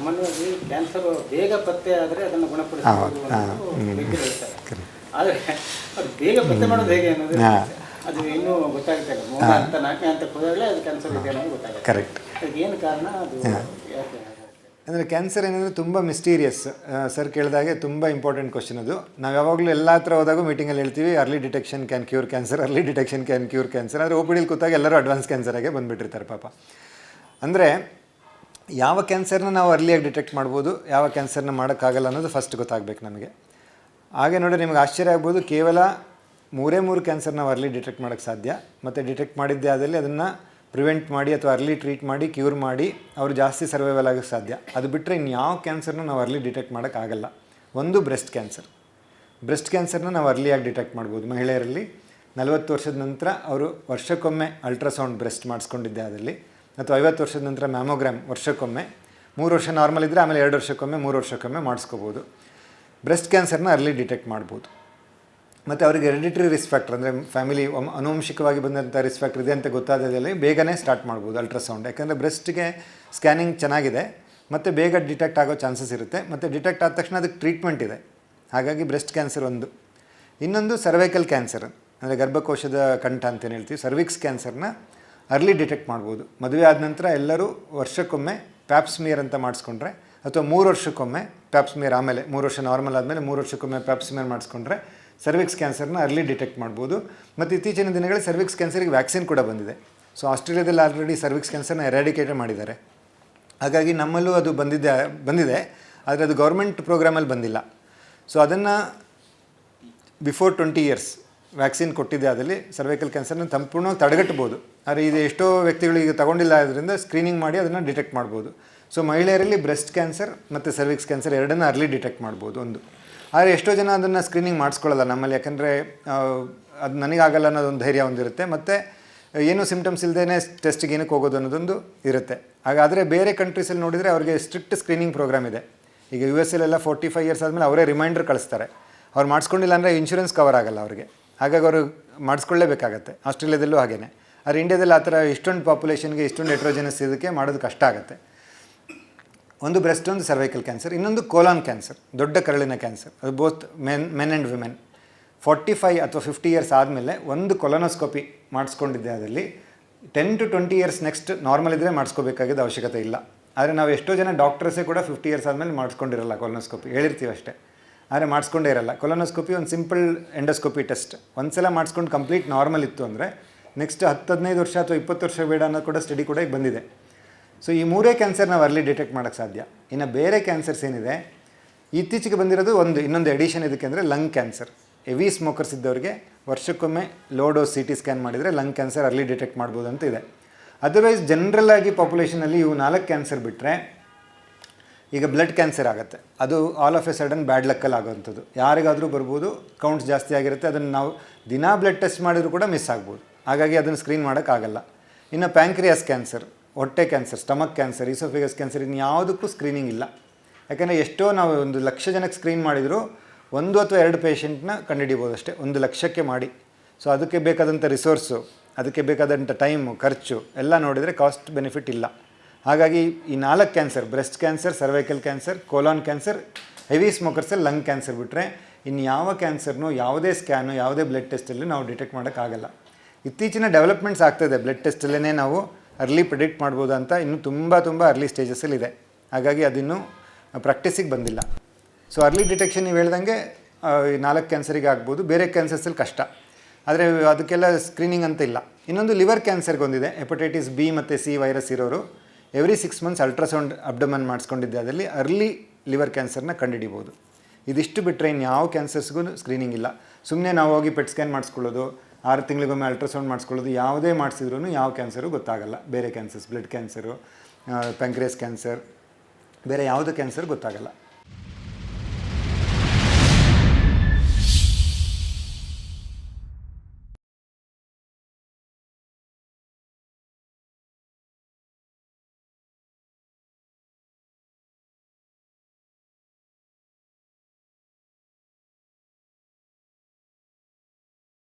ಸಾಮಾನ್ಯವಾಗಿ ಕ್ಯಾನ್ಸರ್ ಬೇಗ ಪತ್ತೆ ಆದರೆ ಅದನ್ನು ಗುಣಪಡಿಸಬಹುದು ಆದರೆ ಅದು ಬೇಗ ಪತ್ತೆ ಮಾಡೋದು ಹೇಗೆ ಅನ್ನೋದು ಅದು ಇನ್ನೂ ಗೊತ್ತಾಗುತ್ತೆ ಅಂತ ಮೂರನೇ ಹಂತ ನಾಲ್ಕನೇ ಹಂತಕ್ಕೆ ಹೋದಾಗಲೇ ಅದು ಕ್ಯಾನ್ಸರ್ ಇದೆ ಅನ್ನೋದು ಗೊತ್ತಾಗುತ್ತೆ. ಕರೆಕ್ಟ್ ಏನು ಕಾರಣ? ಅದು ಯಾಕೆ? ಅಂದರೆ ಕ್ಯಾನ್ಸರ್ ಏನಂದರೆ ತುಂಬ ಮಿಸ್ಟೀರಿಯಸ್ ಸರ್ ಕೇಳಿದಾಗೆ ತುಂಬ ಇಂಪಾರ್ಟೆಂಟ್ ಕ್ವಶನ್ ಅದು. ನಾವು ಯಾವಾಗಲೂ ಎಲ್ಲ ಹತ್ರ ಹೋದಾಗ ಮೀಟಿಂಗಲ್ಲಿ ಹೇಳ್ತೀವಿ early detection can cure cancer early detection can cure cancer ಆದರೆ ಒ ಪಿ ಡಿಲಿ ಕೂತಾಗ ಎಲ್ಲರೂ ಅಡ್ವಾನ್ಸ್ ಕ್ಯಾನ್ಸರಾಗೆ ಬಂದುಬಿಟ್ಟಿರ್ತಾರೆ ಪಾಪ. ಅಂದರೆ ಯಾವ ಕ್ಯಾನ್ಸರ್ನ ನಾವು ಅರ್ಲಿಯಾಗಿ ಡಿಟೆಕ್ಟ್ ಮಾಡ್ಬೋದು, ಯಾವ ಕ್ಯಾನ್ಸರ್ನ ಮಾಡೋಕ್ಕಾಗಲ್ಲ ಅನ್ನೋದು ಫಸ್ಟ್ ಗೊತ್ತಾಗಬೇಕು ನಮಗೆ. ಹಾಗೆ ನೋಡಿ ನಿಮಗೆ ಆಶ್ಚರ್ಯ ಆಗ್ಬೋದು, ಕೇವಲ ಮೂರೇ ಮೂರು ಕ್ಯಾನ್ಸರ್ ನಾವು ಅರ್ಲಿ ಡಿಟೆಕ್ಟ್ ಮಾಡೋಕ್ಕೆ ಸಾಧ್ಯ. ಮತ್ತು ಡಿಟೆಕ್ಟ್ ಮಾಡಿದ್ದೇ ಆದಲ್ಲಿ ಅದನ್ನು ಪ್ರಿವೆಂಟ್ ಮಾಡಿ ಅಥವಾ ಅರ್ಲಿ ಟ್ರೀಟ್ ಮಾಡಿ ಕ್ಯೂರ್ ಮಾಡಿ ಅವರು ಜಾಸ್ತಿ ಸರ್ವೈವಲ್ ಆಗೋಕ್ಕೆ ಸಾಧ್ಯ. ಅದು ಬಿಟ್ಟರೆ ಇನ್ಯಾವ ಕ್ಯಾನ್ಸರ್ನ ನಾವು ಅರ್ಲಿ ಡಿಟೆಕ್ಟ್ ಮಾಡೋಕ್ಕಾಗಲ್ಲ ಒಂದು ಬ್ರೆಸ್ಟ್ ಕ್ಯಾನ್ಸರ್ ಬ್ರೆಸ್ಟ್ ಕ್ಯಾನ್ಸರ್ನ ನಾವು ಅರ್ಲಿಯಾಗಿ ಡಿಟೆಕ್ಟ್ ಮಾಡ್ಬೋದು. ಮಹಿಳೆಯರಲ್ಲಿ ನಲವತ್ತು ವರ್ಷದ ನಂತರ ಅವರು ವರ್ಷಕ್ಕೊಮ್ಮೆ ಅಲ್ಟ್ರಾಸೌಂಡ್ ಬ್ರೆಸ್ಟ್ ಮಾಡಿಸ್ಕೊಂಡಿದ್ದೆ ಆದಲ್ಲಿ. ಅಥವಾ ಐವತ್ತು ವರ್ಷದ ನಂತರ ಮ್ಯಾಮೋಗ್ರಾಮ್ ವರ್ಷಕ್ಕೊಮ್ಮೆ, ಮೂರು ವರ್ಷ ನಾರ್ಮಲ್ ಇದ್ದರೆ ಆಮೇಲೆ ಎರಡು ವರ್ಷಕ್ಕೊಮ್ಮೆ, ಮೂರು ವರ್ಷಕ್ಕೊಮ್ಮೆ ಮಾಡಿಸ್ಕೋಬೋದು. ಬ್ರೆಸ್ಟ್ ಕ್ಯಾನ್ಸರ್ನ ಅರ್ಲಿ ಡಿಟೆಕ್ಟ್ ಮಾಡ್ಬೋದು. ಮತ್ತು ಅವರಿಗೆ ಹೆರಿಡಿಟ್ರಿ ರಿಸ್ಕ್ ಫ್ಯಾಕ್ಟರ್ ಅಂದರೆ ಫ್ಯಾಮಿಲಿ ಅನುವಂಶಿಕವಾಗಿ ಬಂದಂಥ ರಿಸ್ಕ್ ಫ್ಯಾಕ್ಟರ್ ಇದೆ ಅಂತ ಗೊತ್ತಾದಲ್ಲಿ ಬೇಗನೆ ಸ್ಟಾರ್ಟ್ ಮಾಡ್ಬೋದು ಅಲ್ಟ್ರಾಸೌಂಡ್ ಯಾಕಂದರೆ ಬ್ರೆಸ್ಟ್ಗೆ ಸ್ಕ್ಯಾನಿಂಗ್ ಚೆನ್ನಾಗಿದೆ, ಮತ್ತು ಬೇಗ ಡಿಟೆಕ್ಟ್ ಆಗೋ ಚಾನ್ಸಸ್ ಇರುತ್ತೆ. ಮತ್ತು ಡಿಟೆಕ್ಟ್ ಆದ ತಕ್ಷಣ ಅದಕ್ಕೆ ಟ್ರೀಟ್ಮೆಂಟ್ ಇದೆ. ಹಾಗಾಗಿ ಬ್ರೆಸ್ಟ್ ಕ್ಯಾನ್ಸರ್ ಒಂದು. ಇನ್ನೊಂದು ಸರ್ವೈಕಲ್ ಕ್ಯಾನ್ಸರ್ ಅಂದರೆ ಗರ್ಭಕೋಶದ ಕಂಠ ಅಂತೇನು ಹೇಳ್ತೀವಿ. ಸರ್ವಿಕ್ಸ್ ಕ್ಯಾನ್ಸರ್ನ ಅರ್ಲಿ ಡಿಟೆಕ್ಟ್ ಮಾಡ್ಬೋದು. ಮದುವೆ ಆದ ನಂತರ ಎಲ್ಲರೂ ವರ್ಷಕ್ಕೊಮ್ಮೆ ಪ್ಯಾಪ್ಸ್ಮಿಯರ್ ಅಂತ ಮಾಡಿಸ್ಕೊಂಡ್ರೆ, ಅಥವಾ ಮೂರು ವರ್ಷಕ್ಕೊಮ್ಮೆ ಪ್ಯಾಪ್ಸ್ಮಿಯರ್ ಆಮೇಲೆ, ಮೂರು ವರ್ಷ ನಾರ್ಮಲ್ ಆದಮೇಲೆ ಮೂರು ವರ್ಷಕ್ಕೊಮ್ಮೆ ಪ್ಯಾಪ್ಸ್ಮಿಯರ್ ಮಾಡಿಸ್ಕೊಂಡ್ರೆ ಸರ್ವಿಕ್ಸ್ ಕ್ಯಾನ್ಸರ್ನ ಅರ್ಲಿ ಡಿಟೆಕ್ಟ್ ಮಾಡ್ಬೋದು. ಮತ್ತು ಇತ್ತೀಚಿನ ದಿನಗಳಲ್ಲಿ ಸರ್ವಿಕ್ಸ್ ಕ್ಯಾನ್ಸರಿಗೆ ವ್ಯಾಕ್ಸಿನ್ ಕೂಡ ಬಂದಿದೆ. ಸೊ ಆಸ್ಟ್ರೇಲಿಯಾದಲ್ಲಿ ಆಲ್ರೆಡಿ ಸರ್ವಿಕ್ಸ್ ಕ್ಯಾನ್ಸರ್ನ ಎರಾಡಿಕೇಟ್ ಮಾಡಿದ್ದಾರೆ. ಹಾಗಾಗಿ ನಮ್ಮಲ್ಲೂ ಅದು ಬಂದಿದೆ ಬಂದಿದೆ, ಆದರೆ ಅದು ಗೌರ್ಮೆಂಟ್ ಪ್ರೋಗ್ರಾಮಲ್ಲಿ ಬಂದಿಲ್ಲ. ಸೊ ಅದನ್ನು ಬಿಫೋರ್ ಟ್ವೆಂಟಿ ಇಯರ್ಸ್ ವ್ಯಾಕ್ಸಿನ್ ಕೊಟ್ಟಿದೆ ಅದರಲ್ಲಿ ಸರ್ವೈಕಲ್ ಕ್ಯಾನ್ಸರ್ನ ಸಂಪೂರ್ಣವಾಗಿ ತಡೆಗಟ್ಟಬಹುದು. ಆದರೆ ಇದು ಎಷ್ಟೋ ವ್ಯಕ್ತಿಗಳು ಈಗ ತಗೊಂಡಿಲ್ಲ ಆದ್ದರಿಂದ ಸ್ಕ್ರೀನಿಂಗ್ ಮಾಡಿ ಅದನ್ನು ಡಿಟೆಕ್ಟ್ ಮಾಡ್ಬೋದು. ಸೊ ಮಹಿಳೆಯರಲ್ಲಿ ಬ್ರೆಸ್ಟ್ ಕ್ಯಾನ್ಸರ್ ಮತ್ತು ಸರ್ವಿಕ್ಸ್ ಕ್ಯಾನ್ಸರ್ ಎರಡನ್ನ ಅರ್ಲಿ ಡಿಟೆಕ್ಟ್ ಮಾಡ್ಬೋದು ಒಂದು. ಆದರೆ ಎಷ್ಟೋ ಜನ ಅದನ್ನು ಸ್ಕ್ರೀನಿಂಗ್ ಮಾಡಿಸ್ಕೊಳ್ಳಲ್ಲ ನಮ್ಮಲ್ಲಿ, ಯಾಕಂದರೆ ಅದು ನನಗಾಗಲ್ಲ ಅನ್ನೋದೊಂದು ಧೈರ್ಯ ಒಂದಿರುತ್ತೆ. ಮತ್ತು ಏನೂ ಸಿಂಪ್ಟಮ್ಸ್ ಇಲ್ಲದೇ ಟೆಸ್ಟಿಗೆ ಏನಕ್ಕೆ ಹೋಗೋದು ಅನ್ನೋದೊಂದು ಇರುತ್ತೆ. ಹಾಗಾದರೆ ಬೇರೆ ಕಂಟ್ರೀಸಲ್ಲಿ ನೋಡಿದರೆ ಅವರಿಗೆ ಸ್ಟ್ರಿಕ್ಟ್ ಸ್ಕ್ರೀನಿಂಗ್ ಪ್ರೋಗ್ರಾಮ್ ಇದೆ. ಈಗ ಯು ಎಸ್ ಎಲ್ಲ ಫೋರ್ಟಿ ಫೈವ್ ಇಯರ್ಸ್ ಆದಮೇಲೆ ಅವರೇ ರಿಮೈಂಡರ್ ಕಳಿಸ್ತಾರೆ. ಅವ್ರು ಮಾಡಿಸ್ಕೊಂಡಿಲ್ಲ ಅಂದರೆ ಇನ್ಶೂರೆನ್ಸ್ ಕವರ್ ಆಗಲ್ಲ ಅವ್ರಿಗೆ. ಹಾಗಾಗಿ ಅವರು ಮಾಡಿಸ್ಕೊಳ್ಳೇಬೇಕಾಗತ್ತೆ. ಆಸ್ಟ್ರೇಲಿಯಾದಲ್ಲೂ ಹಾಗೇ ಆದರೆ ಇಂಡಿಯಾದಲ್ಲಿ ಆ ಥರ ಇಷ್ಟೊಂದು ಪಾಪ್ಯುಲೇಷನ್ಗೆ ಇಷ್ಟೊಂದು ಹೆಟ್ರೋಜನಸ್ ಇದಕ್ಕೆ ಮಾಡೋದು ಕಷ್ಟ ಆಗುತ್ತೆ. ಒಂದು ಬ್ರೆಸ್ಟ್ ಒಂದು ಸರ್ವೈಕಲ್ ಕ್ಯಾನ್ಸರ್ ಇನ್ನೊಂದು ಕೋಲಾನ್ ಕ್ಯಾನ್ಸರ್ ದೊಡ್ಡ ಕರಳಿನ ಕ್ಯಾನ್ಸರ್ ಅದು both men men and women forty five ಅಥವಾ ಫಿಫ್ಟಿ ಇಯರ್ಸ್ ಆದಮೇಲೆ ಒಂದು ಕೊಲೊನೋಸ್ಕೋಪಿ ಮಾಡಿಸ್ಕೊಂಡಿದ್ದೆ ಅದರಲ್ಲಿ. Ten to twenty years next normal ಇದ್ದರೆ ಮಾಡಿಸ್ಕೋಬೇಕಾಗಿದ್ದ ಅವಶ್ಯಕತೆ ಇಲ್ಲ. ಆದರೆ ನಾವು ಎಷ್ಟೋ ಜನ ಡಾಕ್ಟರ್ಸೇ ಕೂಡ ಫಿಫ್ಟಿ ಇಯರ್ಸ್ ಆದಮೇಲೆ ಮಾಡಿಸ್ಕೊಂಡಿರಲ್ಲ ಕೊಲೊನೋಸ್ಕೋಪಿ ಹೇಳಿರ್ತೀವಿ ಅಷ್ಟೇ. ಆದರೆ ಮಾಡಿಸ್ಕೊಂಡೇ ಇರಲ್ಲ. ಕೊಲೊನೋಸ್ಕೋಪಿ ಒಂದು ಸಿಂಪಲ್ ಎಂಡೋಸ್ಕೋಪಿ ಟೆಸ್ಟ್. ಒಂದು ಸಲ ಮಾಡಿಸ್ಕೊಂಡು ಕಂಪ್ಲೀಟ್ ನಾರ್ಮಲ್ ಇತ್ತು ಅಂದರೆ ನೆಕ್ಸ್ಟ್ ಹತ್ತು, ಹದಿನೈದು ವರ್ಷ ಅಥವಾ ಇಪ್ಪತ್ತು ವರ್ಷ ಬೇಡ ಅನ್ನೋದು ಕೂಡ ಸ್ಟಡಿ ಕೂಡ ಈಗ ಬಂದಿದೆ. ಸೊ ಈ ಮೂರೇ ಕ್ಯಾನ್ಸರ್ ನಾವು ಅರ್ಲಿ ಡಿಟೆಕ್ಟ್ ಮಾಡೋಕ್ಕೆ ಸಾಧ್ಯ. ಇನ್ನು ಬೇರೆ ಕ್ಯಾನ್ಸರ್ಸ್ ಏನಿದೆ? ಇತ್ತೀಚೆಗೆ ಬಂದಿರೋದು ಒಂದು, ಇನ್ನೊಂದು ಎಡಿಷನ್ ಇದಕ್ಕೆ ಅಂದರೆ ಲಂಗ್ ಕ್ಯಾನ್ಸರ್ ಹೆವಿ ಸ್ಮೋಕರ್ಸ್ ಇದ್ದವರಿಗೆ ವರ್ಷಕ್ಕೊಮ್ಮೆ low dose C T scan ಮಾಡಿದರೆ ಲಂಗ್ ಕ್ಯಾನ್ಸರ್ ಅರ್ಲಿ ಡಿಟೆಕ್ಟ್ ಮಾಡ್ಬೋದು ಅಂತ ಇದೆ. ಅದರ್ವೈಸ್ ಜನರಲ್ ಆಗಿ ಪಾಪ್ಯುಲೇಷನಲ್ಲಿ ಇವು ನಾಲ್ಕು ಕ್ಯಾನ್ಸರ್ ಬಿಟ್ಟರೆ ಈಗ ಬ್ಲಡ್ ಕ್ಯಾನ್ಸರ್ ಆಗುತ್ತೆ. ಅದು all of a sudden bad ಲಕ್ಕಲ್ಲಿ ಆಗೋವಂಥದ್ದು. ಯಾರಿಗಾದರೂ ಬರ್ಬೋದು ಕೌಂಟ್ಸ್ ಜಾಸ್ತಿ ಆಗಿರುತ್ತೆ, ಅದನ್ನು ನಾವು ದಿನಾ ಬ್ಲಡ್ ಟೆಸ್ಟ್ ಮಾಡಿದರೂ ಕೂಡ ಮಿಸ್ ಆಗ್ಬೋದು. ಹಾಗಾಗಿ ಅದನ್ನು ಸ್ಕ್ರೀನ್ ಮಾಡೋಕ್ಕಾಗಲ್ಲ ಇನ್ನು ಪ್ಯಾಂಕ್ರಿಯಾಸ್ ಕ್ಯಾನ್ಸರ್ ಹೊಟ್ಟೆ cancer stomach cancer oesophagus cancer ಇನ್ನು ಯಾವುದಕ್ಕೂ ಸ್ಕ್ರೀನಿಂಗ್ ಇಲ್ಲ. ಯಾಕೆಂದರೆ ಎಷ್ಟೋ ನಾವು ಒಂದು ಲಕ್ಷ ಜನಕ್ಕೆ ಸ್ಕ್ರೀನ್ ಮಾಡಿದರೂ, ಒಂದು ಅಥವಾ ಎರಡು ಪೇಷೆಂಟ್ನ ಕಂಡುಹಿಡಿಬೋದು ಅಷ್ಟೇ. ಒಂದು ಲಕ್ಷಕ್ಕೆ ಮಾಡಿ. ಸೊ ಅದಕ್ಕೆ ಬೇಕಾದಂಥ ರಿಸೋರ್ಸು ಅದಕ್ಕೆ ಬೇಕಾದಂಥ ಟೈಮು ಖರ್ಚು ಎಲ್ಲ ನೋಡಿದರೆ ಕಾಸ್ಟ್ ಬೆನಿಫಿಟ್ ಇಲ್ಲ. ಹಾಗಾಗಿ ಈ ನಾಲ್ಕು cancer, breast cancer cervical cancer colon cancer heavy ಸ್ಮೋಕರ್ಸಲ್ಲಿ lung cancer ಬಿಟ್ಟರೆ ಇನ್ನು ಯಾವ ಕ್ಯಾನ್ಸರ್ನು, ಯಾವುದೇ ಸ್ಕ್ಯಾನು, ಯಾವುದೇ ಬ್ಲಡ್ ಟೆಸ್ಟಲ್ಲಿ ನಾವು ಡಿಟೆಕ್ಟ್ ಮಾಡೋಕ್ಕಾಗಲ್ಲ. ಇತ್ತೀಚಿನ ಡೆವಲಪ್ಮೆಂಟ್ಸ್ ಆಗ್ತಾಯಿದೆ ಬ್ಲಡ್ ಟೆಸ್ಟಲ್ಲೇ ನಾವು ಅರ್ಲಿ ಪ್ರಿಡಿಕ್ಟ್ ಮಾಡ್ಬೋದು ಅಂತ ಇನ್ನು ತುಂಬ ತುಂಬ ಅರ್ಲಿ ಸ್ಟೇಜಸ್ಸಲ್ಲಿ ಇದೆ. ಹಾಗಾಗಿ ಅದಿನ್ನೂ ಪ್ರಾಕ್ಟೀಸಿಗೆ ಬಂದಿಲ್ಲ. ಸೊ ಅರ್ಲಿ ಡಿಟೆಕ್ಷನ್ ನೀವು ಹೇಳ್ದಂಗೆ ಈ ನಾಲ್ಕು ಕ್ಯಾನ್ಸರಿಗೆ ಆಗ್ಬೋದು. ಬೇರೆ ಕ್ಯಾನ್ಸರ್ಸಲ್ಲಿ ಕಷ್ಟ. ಆದರೆ ಅದಕ್ಕೆಲ್ಲ ಸ್ಕ್ರೀನಿಂಗ್ ಅಂತ ಇಲ್ಲ. ಇನ್ನೊಂದು ಲಿವರ್ ಕ್ಯಾನ್ಸರ್ಗೆ ಒಂದಿದೆ ಹೆಪಟೈಟಿಸ್ ಬಿ ಮತ್ತು ಸಿ ವೈರಸ್ ಇರೋರು. Every six months ultrasound abdomen ಮಾಡಿಸ್ಕೊಂಡಿದ್ದೆ, ಅದರಲ್ಲಿ ಅರ್ಲಿ ಲಿವರ್ ಕ್ಯಾನ್ಸರ್ನ ಕಂಡುಹಿಡಿಬೋದು. ಇದಿಷ್ಟು ಬಿಟ್ಟರೆ ಇನ್ನು ಯಾವ ಕ್ಯಾನ್ಸರ್ಸ್ಗೂ ಸ್ಕ್ರೀನಿಂಗ್ ಇಲ್ಲ. ಸುಮ್ಮನೆ ನಾವು ಹೋಗಿ ಪೆಟ್ ಸ್ಕ್ಯಾನ್ ಮಾಡಿಸ್ಕೊಳ್ಳೋದು, ಆರು ತಿಂಗಳಿಗೊಮ್ಮೆ ಅಲ್ಟ್ರಾಸೌಂಡ್ ಮಾಡಿಸ್ಕೊಳ್ಳೋದು, ಯಾವುದೇ ಮಾಡಿಸಿದ್ರೂ ಯಾವ ಕ್ಯಾನ್ಸರು ಗೊತ್ತಾಗಲ್ಲ. ಬೇರೆ cancers blood cancer pancreas cancer ಬೇರೆ ಯಾವುದೇ ಕ್ಯಾನ್ಸರ್ ಗೊತ್ತಾಗಲ್ಲ.